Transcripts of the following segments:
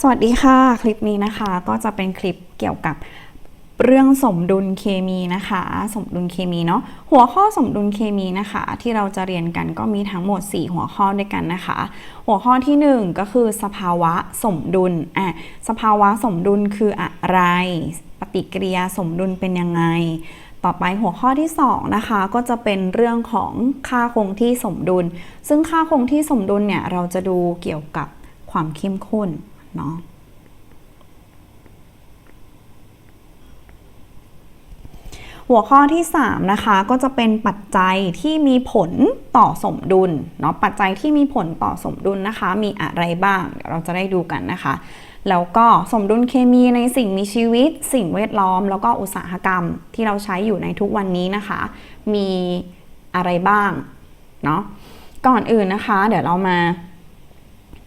สวัสดีค่ะ คลิปนี้นะคะก็จะเป็นคลิปเกี่ยวกับเรื่องสมดุลเคมีนะคะ สมดุลเคมีเนาะหัวข้อสมดุลเคมีนะคะ ที่เราจะเรียนกันก็มีทั้งหมด 4 หัวข้อด้วยกันนะคะ หัวข้อทีหนึ่1 ก็คือสภาวะสมดุลอะสภาวะสมดุลคืออะไร ปฏิกิริยาสมดุลเป็นยังไง ต่อไปหัวข้อที่2นะคะก็จะเป็นเรื่องของค่าคงที่สมดุล ซึ่งค่าคงที่สมดุลเนี่ยเราจะดูเกี่ยวกับ ความเข้มข้นเนาะหัวข้อที่ 3 นะคะ ก็จะเป็นปัจจัยที่มีผลต่อสมดุลเนาะปัจจัยที่มีผลต่อสมดุลนะคะ มีอะไรบ้างเดี๋ยวเราจะได้ดูกันนะคะ แล้วก็สมดุลเคมีในสิ่งมีชีวิต สิ่งแวดล้อม แล้วก็อุตสาหกรรมที่เราใช้อยู่ในทุกวันนี้นะคะ มีอะไรบ้างเนาะก่อนอื่นนะคะ เดี๋ยวเรามา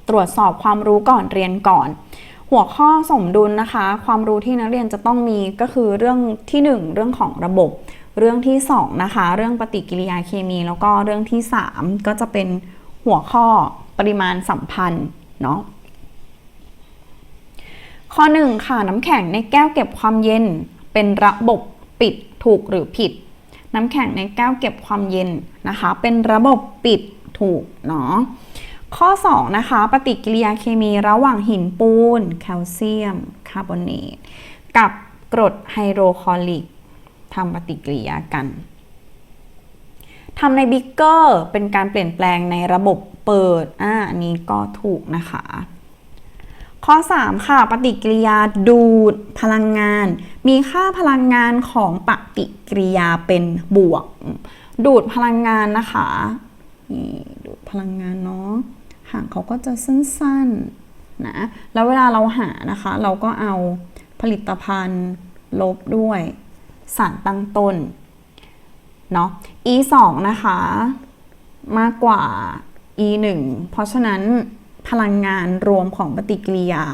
ตรวจสอบความรู้ก่อนเรียนก่อน หัวข้อสมดุลนะคะ ความรู้ที่นักเรียนจะต้องมีก็คือเรื่องที่ 1 เรื่องของระบบ เรื่องที่2นะคะ เรื่องปฏิกิริยาเคมี แล้วก็เรื่องที่ 3 ก็จะเป็นหัวข้อปริมาณสัมพันธ์เนาะข้อ 1 ค่ะ น้ำแข็งในแก้วเก็บความเย็น เป็นระบบปิดถูกหรือผิด น้ำแข็งในแก้วเก็บความเย็นนะคะ เป็นระบบปิดถูกเนาะ ข้อ 2 นะคะ ปฏิกิริยาเคมีระหว่างหินปูน แคลเซียม คาร์บอเนต กับกรดไฮโดรคลอริกทำปฏิกิริยากันทำในบิ๊กเกอร์เป็นการเปลี่ยนแปลงในระบบเปิด อ่าอันนี้ก็ถูกนะคะ ข้อ 3 ค่ะ ปฏิกิริยาดูดพลังงาน มีค่าพลังงานของปฏิกิริยาเป็นบวก ดูดพลังงานนะคะดูดพลังงานเนาะ หางเขาก็จะสั้นๆนะแล้วเวลาเราหานะคะ เราก็เอาผลิตภัณฑ์ลบด้วยสารตั้งต้นเนาะ e 2นะคะ มากกว่า e 1เพราะฉะนั้นพลังงานรวมของปฏิกิริยา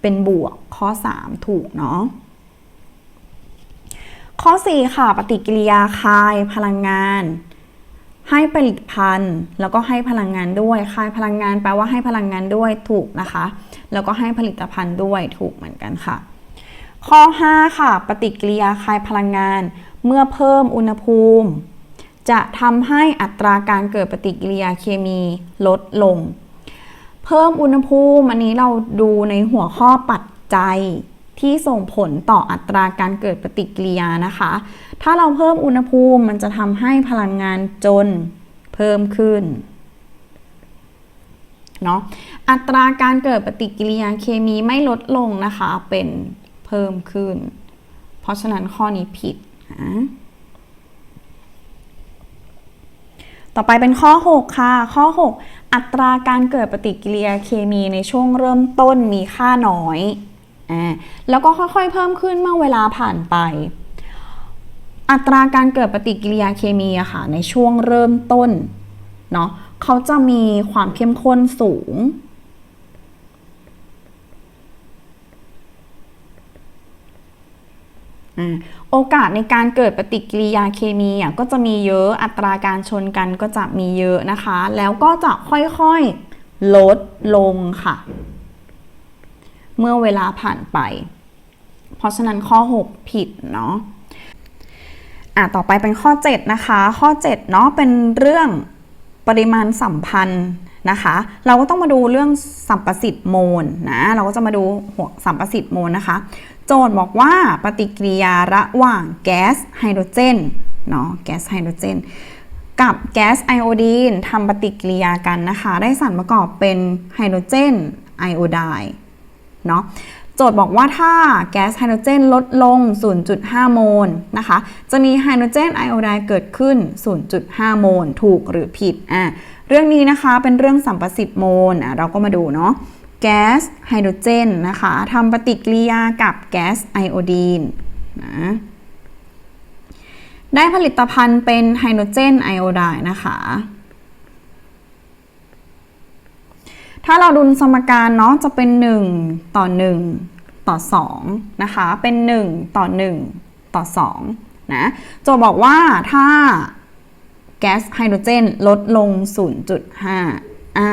เป็นบวกข้อ 3 ถูกเนาะข้อ 4 ค่ะ ปฏิกิริยาคายพลังงาน ให้ผลิตภัณฑ์ แล้วก็ให้พลังงานด้วยคายพลังงานแปลว่าให้พลังงานด้วยถูกนะคะ แล้วก็ให้ผลิตภัณฑ์ด้วยถูกเหมือนกันค่ะ ข้อ 5 ค่ะ ปฏิกิริยาคายพลังงาน เมื่อเพิ่มอุณหภูมิ จะทำให้อัตราการเกิดปฏิกิริยาเคมีลดลง เพิ่มอุณหภูมิอันนี้เราดูในหัวข้อปัจจัย ที่ส่งผลต่ออัตราการเกิดปฏิกิริยานะคะ ถ้าเราเพิ่มอุณหภูมิมันจะทำให้พลังงานจนเพิ่มขึ้นเนาะอัตราการเกิดปฏิกิริยาเคมีไม่ลดลงนะคะเป็นเพิ่มขึ้น เพราะฉะนั้นข้อนี้ผิดนะต่อไปเป็นข้อ 6 ค่ะ ข้อ 6 อัตราการเกิดปฏิกิริยาเคมีในช่วงเริ่มต้นมีค่าน้อย แล้วก็ค่อยๆเพิ่มขึ้นเมื่อเวลาผ่านไป อัตราการเกิดปฏิกิริยาเคมีอะค่ะในช่วงเริ่มต้นเนาะเขาจะมีความเข้มข้นสูงโอกาสในการเกิดปฏิกิริยาเคมีอะก็จะมีเยอะอัตราการชนกันก็จะมีเยอะนะคะ แล้วก็จะค่อยๆลดลงค่ะ เมื่อเวลาผ่านไป เพราะฉะนั้นข้อ 6 ผิดเนาะอะต่อไปเป็นข้อ 7 นะคะ ข้อ 7 เนาะเป็นเรื่องปริมาณสัมพันธ์นะคะ เราก็ต้องมาดูเรื่องสัมประสิทธิ์โมลนะเราก็จะมาดูหัวสัมประสิทธิ์โมลนะคะ โจทย์บอกว่าปฏิกิริยาระหว่างแก๊สไฮโดรเจนเนาะแก๊สไฮโดรเจนกับแก๊สไอโอดีนทำปฏิกิริยากันนะคะ ได้สารประกอบเป็นไฮโดรเจนไอโอไดน์ เนาะโจทย์บอกว่าถ้าแก๊สไฮโดรเจนลดลง 0.5 โมลนะคะ จะมีไฮโดรเจนไอโอไดเกิดขึ้น 0.5 โมล ถูกหรือผิดอะเรื่องนี้นะคะเป็นเรื่องสัมประสิทธิ์โมลอะเราก็มาดูเนาะ แก๊สไฮโดรเจนนะคะทำปฏิกิริยากับแก๊สไอโอดีนนะได้ผลิตภัณฑ์เป็นไฮโดรเจนไอโอไดนะคะ ถ้าเราดูสมการเนาะจะเป็น 1 ต่อ 1 ต่อ 2 นะคะ เป็น 1 ต่อ 1 ต่อ 2 นะโจบอกว่าถ้าแก๊สไฮโดรเจนลดลง 0.5อ่า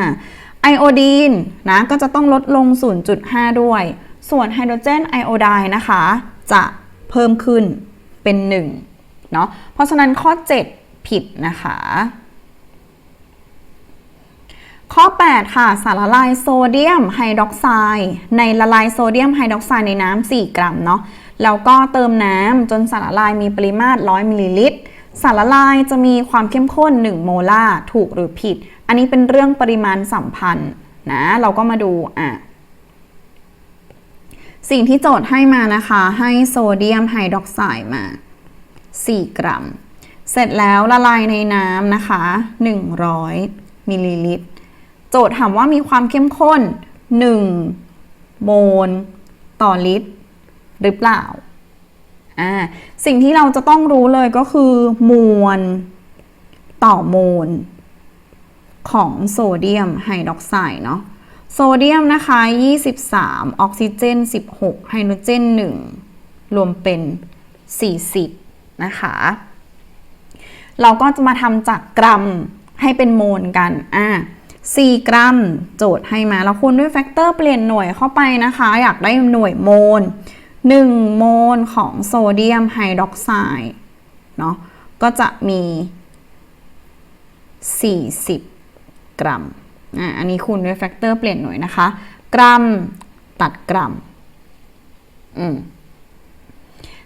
ไอโอดีนนะก็จะต้องลดลง 0.5 ด้วย ส่วนไฮโดรเจนไอโอไดน์นะคะ จะเพิ่มขึ้นเป็น 1 เนาะเพราะฉะนั้นข้อ 7 ผิดนะคะ ข้อ 8 ค่ะ สารละลายโซเดียมไฮดรอกไซด์ในละลายโซเดียมไฮดรอกไซด์ในน้ำ4 กรัมเนาะแล้วก็เติมน้ำจนสารละลายมีปริมาตร 100 มิลลิลิตร สารละลายจะมีความเข้มข้น 1 โมลาร์ถูกหรือผิด อันนี้เป็นเรื่องปริมาณสัมพันธ์นะเราก็มาดูอะสิ่งที่โจทย์ให้มานะคะ ให้โซเดียมไฮดรอกไซด์มา 4 กรัม เสร็จแล้วละลายในน้ำนะคะ 100 มิลลิลิตร โจทย์ถามว่ามีความเข้มข้น 1 โมล ต่อลิตร หรือเปล่าอ่าสิ่งที่เราจะต้องรู้เลยก็คือ มวล ต่อโมล ของโซเดียมไฮดรอกไซด์เนาะโซเดียมนะคะ 23 ออกซิเจน 16 ไฮโดรเจน 1 รวมเป็น 40 นะคะ เราก็จะมาทำจากกรัมให้เป็นโมลกัน อะ 4 กรัม โจทย์ให้มาแล้วคูณด้วยแฟกเตอร์เปลี่ยนหน่วยเข้าไปนะคะ อยากได้หน่วยโมล 1 โมลของโซเดียมไฮดรอกไซด์เนาะก็จะมี 40 กรัมอะอันนี้คูณด้วยแฟกเตอร์เปลี่ยนหน่วยนะคะ กรัมตัดกรัมอืม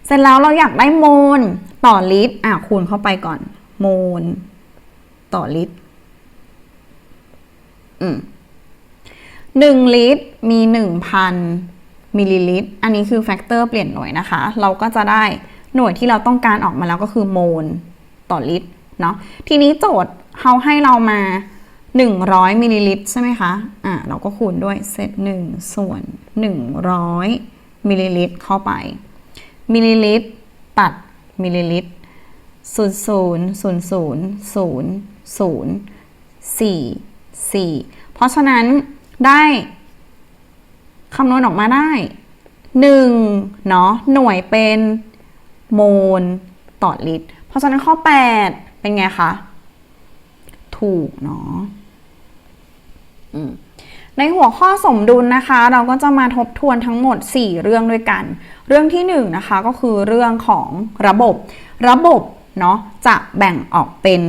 เสร็จแล้วเราอยากได้โมลต่อลิตรอะคูณเข้าไปก่อน โมลต่อลิตร หนึ่งลิตรมีหนึ่งพันมิลลิลิตร อันนี้คือแฟกเตอร์เปลี่ยนหน่วยนะคะ เราก็จะได้หน่วยที่เราต้องการออกมาแล้วก็คือโมลต่อลิตรเนาะ ทีนี้โจทย์เขาให้เรามา 100มิลลิลิตรใช่ไหมคะ อะเราก็คูณด้วยเซต1ส่วน 100มิลลิลิตรเข้าไป มิลลิลิตรตัดมิลลิลิตรศูนย์ศูนย์ศู นย์ศูนย์ศูนย์ศูนย์สี่เพราะฉะนั้นได้คำนวณออกมาได้หนึ่งเนาะหน่วยเป็นโมลต่อลิตร เพราะฉะนั้นข้อ 8 เป็นไงคะ ถูกเนาะในหัวข้อสมดุลนะคะ เราก็จะมาทบทวนทั้งหมด 4 เรื่องด้วยกัน เรื่องที่1นนะคะก็คือเรื่องของระบบ ระบบเนาะจะแบ่งออกเป็น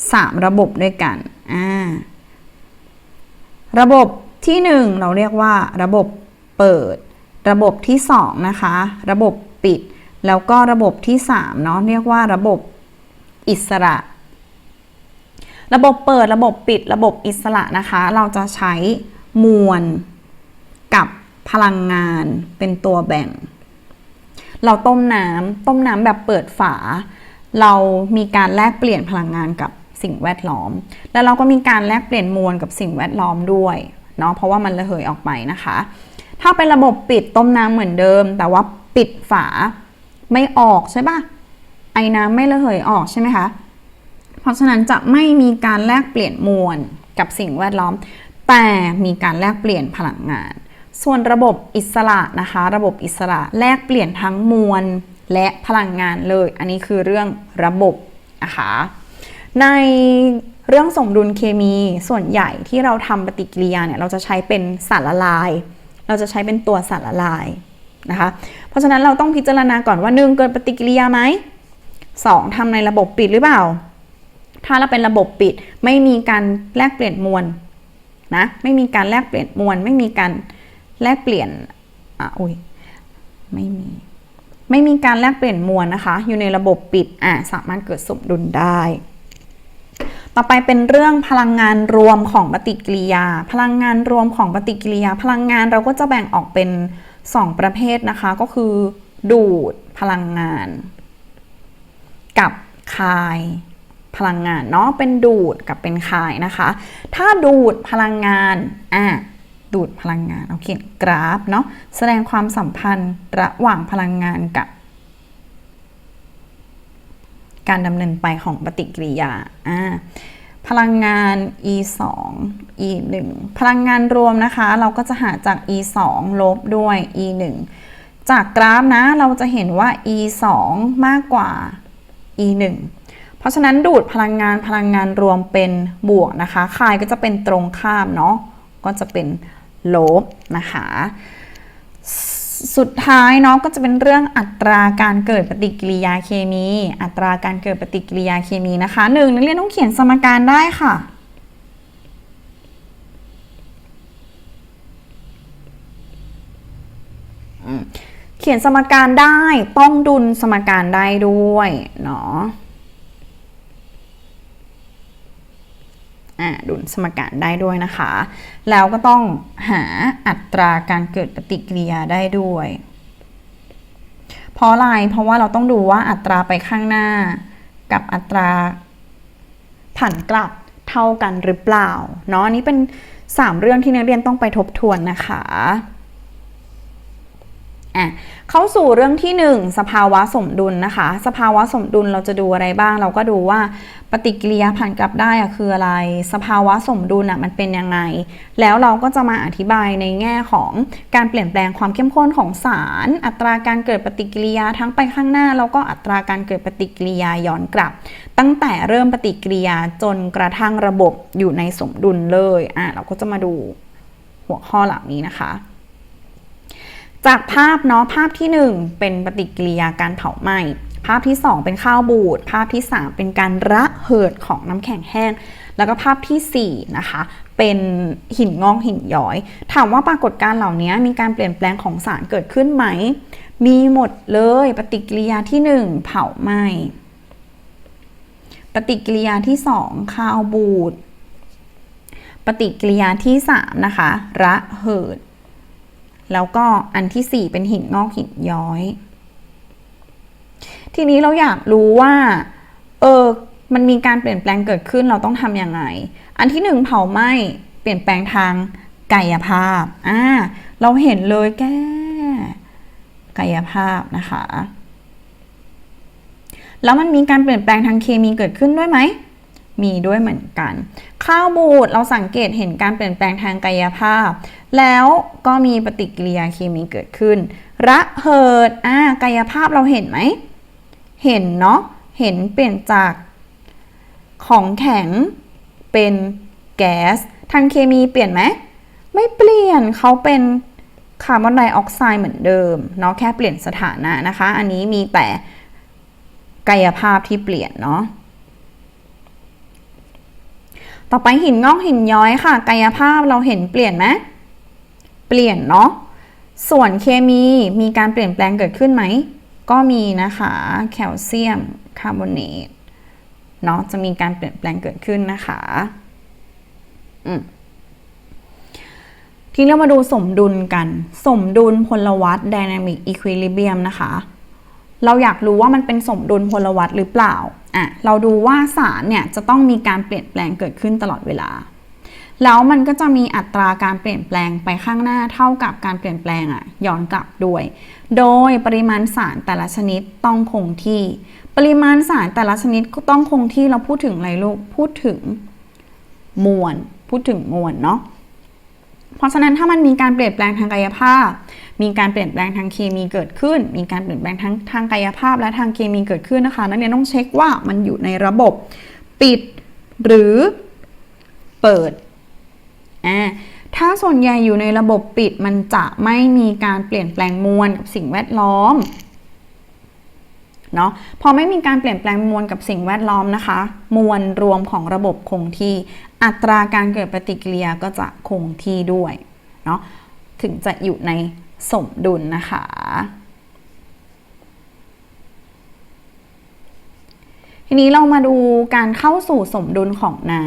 3 ระบบด้วยกันอ่าระบบที่ 1 เราเรียกว่า ระบบเปิด ระบบที่ 2 นะคะ ระบบปิด แล้วก็ระบบที่3เนาะเรียกว่าระบบอิสระ ระบบเปิดระบบปิด ระบบอิสระนะคะ เราจะใช้มวลกับพลังงานเป็นตัวแบ่ง เราต้มน้ำต้มน้ำแบบเปิดฝา เรามีการแลกเปลี่ยนพลังงานกับ สิ่งแวดล้อม แล้วเราก็มีการแลกเปลี่ยนมวลกับสิ่งแวดล้อมด้วยเนาะเพราะว่ามันระเหยออกไปนะคะ ถ้าเป็นระบบปิดต้มน้ำเหมือนเดิม แต่ว่าปิดฝาไม่ออกใช่ปะไอ้น้ำไม่ระเหยออกใช่ไหมคะเพราะฉะนั้นจะไม่มีการแลกเปลี่ยนมวลกับสิ่งแวดล้อม แต่มีการแลกเปลี่ยนพลังงาน ส่วนระบบอิสระนะคะ ระบบอิสระแลกเปลี่ยนทั้งมวลและพลังงานเลย อันนี้คือเรื่องระบบนะคะ ในเรื่องสมดุลเคมีส่วนใหญ่ที่เราทำปฏิกิริยาเนี่ยเราจะใช้เป็นสารละลาย เราจะใช้เป็นตัวสารละลายนะคะเพราะฉะนั้นเราต้องพิจารณาก่อนว่าหนึ่งเกิดปฏิกิริยาไหมสองทำในระบบปิดหรือเปล่า ถ้าเราเป็นระบบปิดไม่มีการแลกเปลี่ยนมวลนะไม่มีการแลกเปลี่ยนมวลไม่มีการแลกเปลี่ยนอะอุ้ยไม่มีไม่มีการแลกเปลี่ยนมวลนะคะ อยู่ในระบบปิดอะสามารถเกิดสมดุลได้ ต่อไปเป็นเรื่องพลังงานรวมของปฏิกิริยา พลังงานรวมของปฏิกิริยา พลังงานเราก็จะแบ่งออกเป็น 2 ประเภทนะคะ ก็คือ ดูดพลังงาน กับคายพลังงานเนาะเป็นดูดกับเป็นคายนะคะ ถ้าดูดพลังงานอะดูดพลังงานเอาเขียนกราฟเนาะแสดงความสัมพันธ์ระหว่างพลังงานกับ การดำเนินไปของปฏิกิริยาอ่าพลังงาน e 2 e 1พลังงานรวมนะคะ เราก็จะหาจาก e 2ลบด้วย e 1จากกราฟนะ เราจะเห็นว่า e 2มากกว่า e 1เพราะราะฉะนั้นดูดพลังงานพลังงานรวมเป็นบวกนะคะคายก็จะเป็นตรงข้ามเนาะ ก็จะเป็นลบนะคะ สุดท้ายเนาะก็จะเป็นเรื่องอัตราการเกิดปฏิกิริยาเคมี อัตราการเกิดปฏิกิริยาเคมีนะคะหนึ่งนักเรียนต้องเขียนสมการได้ค่ะ เขียนสมการได้ต้องดุลสมการได้ด้วยเนาะอ่า ดุลสมการได้ด้วยนะคะ แล้วก็ต้องหาอัตราการเกิดปฏิกิริยาได้ด้วย เพราะอะไรเพราะว่าเราต้องดูว่าอัตราไปข้างหน้า กับอัตราผันกลับเท่ากันหรือเปล่าเนาะอันนี้เป็น 3 เรื่องที่นักเรียนต้องไปทบทวนนะคะ อะเข้าสู่เรื่องที่ 1 สภาวะสมดุลนะคะ สภาวะสมดุลเราจะดูอะไรบ้าง เราก็ดูว่าปฏิกิริยาผ่านกลับได้อะคืออะไร สภาวะสมดุลอะมันเป็นยังไง แล้วเราก็จะมาอธิบายในแง่ของการเปลี่ยนแปลงความเข้มข้นของสาร อัตราการเกิดปฏิกิริยาทั้งไปข้างหน้า แล้วก็อัตราการเกิดปฏิกิริยาย้อนกลับ ตั้งแต่เริ่มปฏิกิริยาจนกระทั่งระบบอยู่ในสมดุลเลยอะเราก็จะมาดูหัวข้อเหล่านี้นะคะ จากภาพเนาะภาพที่ 1 เป็นปฏิกิริยาการเผาไหม้ภาพที่ 2 เป็นข้าวบูด ภาพที่ 3 เป็นการระเหิดของน้ำแข็งแห้ง แล้วก็ภาพทีสี่4นะคะ เป็นหินงอกหินย้อย ถามว่าปรากฏการณ์เหล่านี้มีการเปลี่ยนแปลงของสารเกิดขึ้นไหม มีหมดเลยปฏิกิริยาที่ 1 เผาไหม้ ปฏิกิริยาที่ 2 ข้าวบูด ปฏิกิริยาที่ 3 นะคะ ระเหิด แล้วก็อันที่ 4 เป็นหินงอกหินย้อย ทีนี้เราอยากรู้ว่า เออ มันมีการเปลี่ยนแปลงเกิดขึ้นเราต้องทำยังไง อันที่หนึ่งเผาไหม้เปลี่ยนแปลงทางกายภาพ อ่า เราเห็นเลยแก้กายภาพนะคะ แล้วมันมีการเปลี่ยนแปลงทางเคมีเกิดขึ้นด้วยไหม มีด้วยเหมือนกัน ข้าวบูดเราสังเกตเห็นการเปลี่ยนแปลงทางกายภาพ แล้วก็มีปฏิกิริยาเคมีเกิดขึ้น ระเหิดอ่ากายภาพเราเห็นไหม เห็นเนาะเห็นเปลี่ยนจากของแข็งเป็นแก๊สทางเคมีเปลี่ยนไหมไม่เปลี่ยนเขาเป็นคาร์บอนไดออกไซด์เหมือนเดิมเนาะแค่เปลี่ยนสถานะนะคะ อันนี้มีแต่กายภาพที่เปลี่ยนเนาะ ต่อไปหินงอกหินย้อยค่ะ กายภาพเราเห็นเปลี่ยนไหมเปลี่ยนเนาะส่วนเคมีมีการเปลี่ยนแปลงเกิดขึ้นไหม ก็มีนะคะ แคลเซียมคาร์บอเนตเนาะจะมีการเปลี่ยนแปลงเกิดขึ้นนะคะอืมทีนี้เรามาดูสมดุลกัน สมดุลพลวัต Dynamic Equilibrium นะคะ เราอยากรู้ว่ามันเป็นสมดุลพลวัตหรือเปล่าอะเราดูว่าสารเนี่ยจะต้องมีการเปลี่ยนแปลงเกิดขึ้นตลอดเวลา แล้วมันก็จะมีอัตราการเปลี่ยนแปลงไปข้างหน้าเท่ากับการเปลี่ยนแปลงอะย้อนกลับด้วย โดยปริมาณสารแต่ละชนิดต้องคงที่ ปริมาณสารแต่ละชนิดก็ต้องคงที่เราพูดถึงอะไรลูกพูดถึงมวลพูดถึงมวลเนาะ เพราะฉะนั้นถ้ามันมีการเปลี่ยนแปลงทางกายภาพ มีการเปลี่ยนแปลงทางเคมีเกิดขึ้น มีการเปลี่ยนแปลงทั้งทางกายภาพและทางเคมีเกิดขึ้นนะคะ นักเรียนต้องเช็คว่ามันอยู่ในระบบปิดหรือเปิดอ่าถ้าส่วนใหญ่อยู่ในระบบปิดมันจะไม่มีการเปลี่ยนแปลงมวลกับสิ่งแวดล้อม เนาะพอไม่มีการเปลี่ยนแปลงมวลกับสิ่งแวดล้อมนะคะ มวลรวมของระบบคงที่ อัตราการเกิดปฏิกิริยาก็จะคงที่ด้วยเนาะถึงจะอยู่ในสมดุลนะคะทีนี้เรามาดูการเข้าสู่สมดุลของน้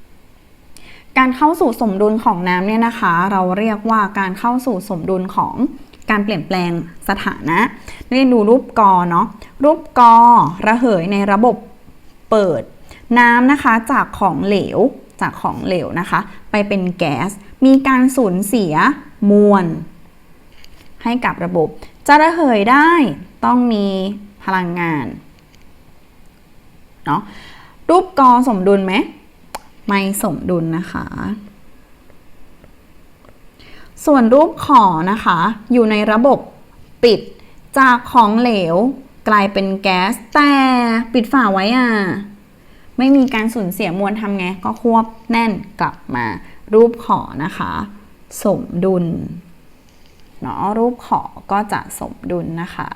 ำการเข้าสู่สมดุลของน้ำเนี่ยนะคะ เราเรียกว่าการเข้าสู่สมดุลของ การเปลี่ยนแปลงสถานะเรียนดูรูปกอเนาะรูปกอระเหยในระบบเปิด น้ำนะคะจากของเหลวจากของเหลวนะคะ ไปเป็นแก๊ส มีการสูญเสียมวล ให้กับระบบ จะระเหยได้ต้องมีพลังงานเนาะรูปกอสมดุลไหมไม่สมดุลนะคะ ส่วนรูปขอนะคะ อยู่ในระบบปิดจากของเหลวกลายเป็นแก๊ส แต่ปิดฝาไว้อะ ไม่มีการสูญเสียมวลทำไง ก็ควบแน่นกลับมารูปขอนะคะ สมดุลเนาะรูปขอก็จะสมดุลนะคะ